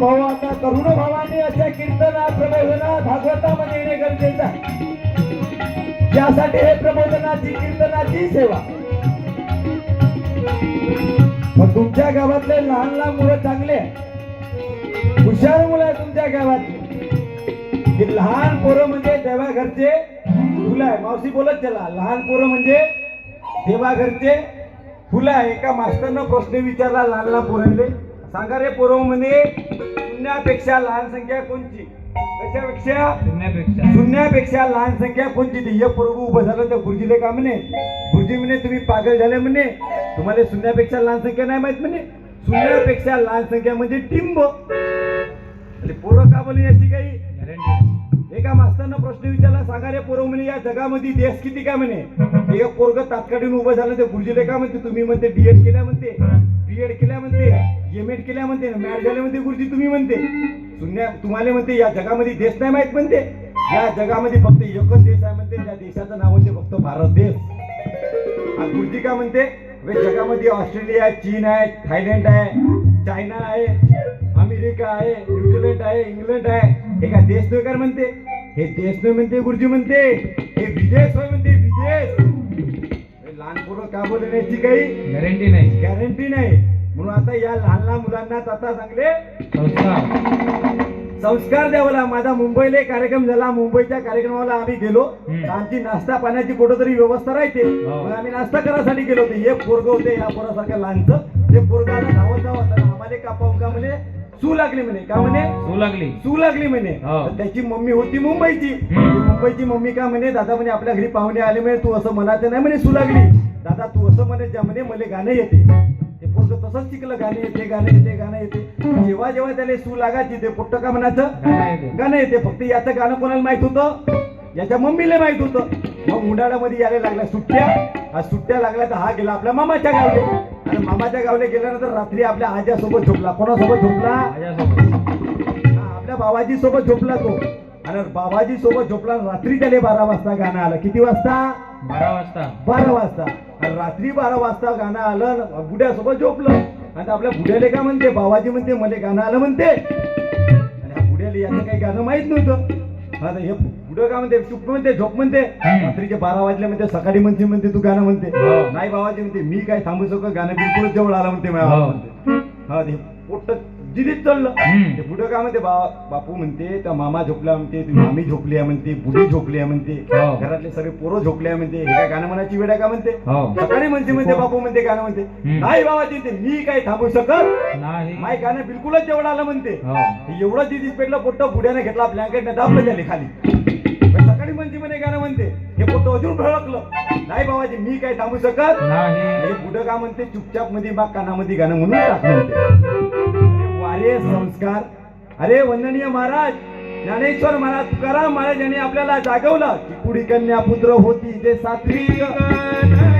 भाऊ आता तरुण भावाने अशा कीर्तना प्रबोधना भागवतामध्ये येणे गरजेचं आहे. त्यासाठी हे प्रबोधनाची कीर्तनाची सेवा. मग तुमच्या गावातले लहान लहान मुलं चांगले आहे. हुशार मुलं आहे तुमच्या गावातली. की लहान पोरं म्हणजे देवाघरचे फुलं आहे. मावशी बोलत चला लहान पोरं म्हणजे देवा घरचे फुलं आहे. एका मास्तरनं प्रश्न विचारला लहान लहान पोरांले. सांगा रे पोरं म्हणजे शून्यापेक्षा लहान संख्या कोणची? कशापेक्षा? शून्यापेक्षा शून्यापेक्षा लहान संख्या कोणती ती एक पोरग उभं झालं तर गुरुजीले का म्हणे? गुरुजी म्हणे तुम्ही पागल झाले म्हणे. तुम्हाला शून्यापेक्षा लहान संख्या नाही माहीत म्हणे. शून्यापेक्षा लहान संख्या म्हणजे टिंब. अरे पोरं का बोलली याची काही? एका मास्तरनं प्रश्न विचारला? सांगा रे पोरं म्हणे या जगामध्ये देश किती काय म्हणे? एक पोरग तात्कालीन उभं झालं ते गुरुजीले का म्हणते? तुम्ही म्हणते डीएड केल्या म्हणते. बीएड केल्या केल्या म्हणते मॅट झाले म्हणते गुरुजी तुम्ही म्हणते. शून्य तुम्हाला म्हणते या जगामध्ये देश नाही माहीत म्हणते. या जगामध्ये फक्त एकच देश आहे म्हणते त्या देशाचं नाव म्हणजे फक्त भारत देश. आणि गुरुजी का म्हणते वे जगामध्ये ऑस्ट्रेलिया आहे चीन आहे थायलंड आहे चायना आहे अमेरिका आहे न्यूझीलंड आहे इंग्लंड आहे. हे काय देश नव्हे का रे म्हणते? हे देश नाही म्हणते गुरुजी म्हणते. हे विदेश होय म्हणते विदेश. लहान पोरं का बोलले याची काही? गॅरंटी नाही. गॅरंटी नाही. म्हणून आता या लहान लहान मुलांना आता चांगले संस्कार. द्यावला माझा मुंबईला एक कार्यक्रम झाला. मुंबईच्या कार्यक्रमाला आम्ही गेलो. आमची नाश्ता पाण्याची कुठंतरी व्यवस्था राहते. हो. मग आम्ही नाश्ता करायसाठी गेलो होतो. एक पोरग होते या पोरासारख्या लहानचं. ते पोरग आता धावत धावत. आम्हाला का पाहून का म्हणे? सू लागली म्हणे. का म्हणे? सू लागली. सू लागली म्हणे. हो. त्याची मम्मी होती मुंबईची. मुंबईची मम्मी का म्हणे? दादा म्हणे आपल्या घरी पाहुणे आले म्हणे. तू असं म्हणायचं नाही म्हणे सू लागली. दादा तू असं म्हणे ज्या म्हणे. मला गाणं येते. तसंच शिकलं गाणे येते गाणं येते गाणं येते. जेव्हा जेव्हा त्याला सू लागायची ते पोट्ट का म्हणायचं? गाणं येते. फक्त याचं गाणं कोणाला माहीत होतं? याच्या मम्मीला माहीत होतं. मग उन्हाळ्यामध्ये यायला लागल्या सुट्ट्या. आज सुट्ट्या लागल्या तर हा गेला आपल्या मामाच्या गावले. आणि मामाच्या गावले गेल्यानंतर रात्री आपल्या आज्यासोबत झोपला. कोणासोबत झोपला? हा, आपल्या बाबाजी सोबत झोपला तो. आणि बाबाजी सोबत झोपला रात्री त्याला बारा वाजता गाणं आलं. किती वाजता? बारा वाजता. बारा वाजता. रात्री बारा वाजता गाणं आलं आणि बुड्यासोबत झोपलं. आणि आपल्या बुड्याले का म्हणते? बाबाजी म्हणते मला गाणं आलं म्हणते. आणि ह्या बुड्याला याचं काही गाणं माहीत नव्हतं. आता हे बुडं का म्हणते? चुप म्हणते झोप म्हणते. रात्रीचे बारा वाजले म्हणते सकाळी म्हणते म्हणते तू गाणं म्हणते. हो. नाही बाबाजी म्हणते मी काय थांबू शकतो? गाणं बिलकुलच जवळ आलं म्हणते माझ्या हो. म्हणते हा ते पोट्ट चढलं हम्म. ते बुडं का म्हणते बापू म्हणते त्या मामा झोपला म्हणते ती मामी झोपली आहे म्हणते बुडी झोपली आहे म्हणते हो. घरातले सगळे पोरं झोपले आहे म्हणते हे काय गाणं म्हणायची वेळ आहे का म्हणते? हो. सकाळी म्हणते म्हणते बापू म्हणते गाणं म्हणते. हम्म. नाही बाबाजी ते मी काय थांबू शकत नाही. माय गाणं बिलकुलच जेवढं आलं म्हणते. हो. एवढं जिरीत पेटलं पोट्ट बुड्याने घेतला ब्लँकेट दाबलं झाले खाली. पण सकाळी म्हणते म्हणे गाणं म्हणते. हे पोट्ट अजून भडकलं. नाही बाबाजी मी काय थांबू शकत नाही. हे पुढं का म्हणते चुपचापमध्ये बा कानामध्ये गाणं म्हणून टाक म्हणते. अरे संस्कार. अरे वंदनीय महाराज ज्ञानेश्वर महाराज तुकाराम महाराज यांनी आपल्याला जागवलं की कुडी कन्या पुत्र होती ते सात्विक.